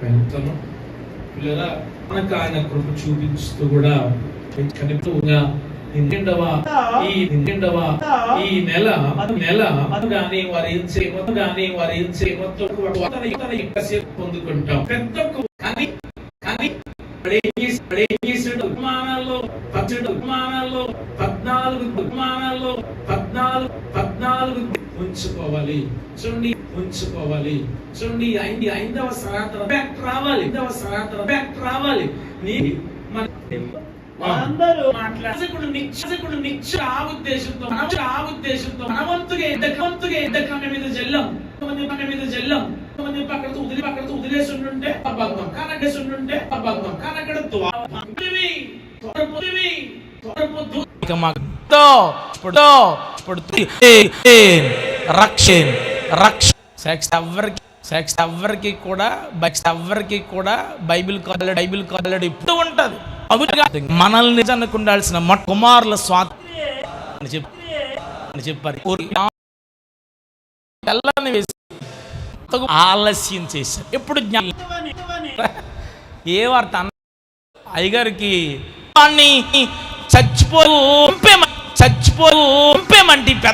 వెళ్తాను పిల్లరా మనకు ఆయన కృప చూపిస్తూ కూడా కనిపిస్తుగా నిండవ ఈ నిండవ ఈ నెల నెల గాని వారి గాని వారి మొత్తం పొందుకుంటాం. పెద్ద కానీ కానీ ఉపమానాల్లో పచ్చడి ఉపమానాల్లో పద్నాలుగు ఉపమానాల్లో పద్నాలుగు పద్నాలుగు ఉంచుకోవాలి. చూడండి ఉంచుకోవాలి. చూడండి ఐదు ఐదవ సనాతన బ్యాక్ రావాలి. ఐదవ సనాతన బ్యాక్ రావాలి. నీ మన మనందరూ మాట్లాడకుడు నిశ్చకుడు నిశ్చ ఆ ఉద్దేశంతో ఆ ఉద్దేశంతో మనవంతుగా ఎంతకంతుగా ఎంతకన్న మీద జల్లం. కొంతమంది మీద జల్లం. కొంతమంది పక్కన వదిలి పక్కన వదిలేసి ఉండుంటే అబ్బద్దం కానడ్డేసి ఉండుంటే అబ్బద్దం కానక్కడ ఇక మాకు సెక్స్ ఎవరికి సెక్స్ ఎవరికి కూడా బక్స్ ఎవరికి కూడా బైబిల్ కాలేడు బైబిల్ కాలేడు ఇప్పుడు ఉంటది. అవునుగా మనల్ని నిజానికి ఉండాల్సిన మొట్ట కుమారుల స్వాత చెప్పి చెప్పారు. తెల్లని వేసి ఆలస్యం చేశారు. ఎప్పుడు జ్ఞానం ఏ వార్త అన్న అయ్యగారికి వాణ్ణి చచ్చిపో చచ్చిపో పెద్ద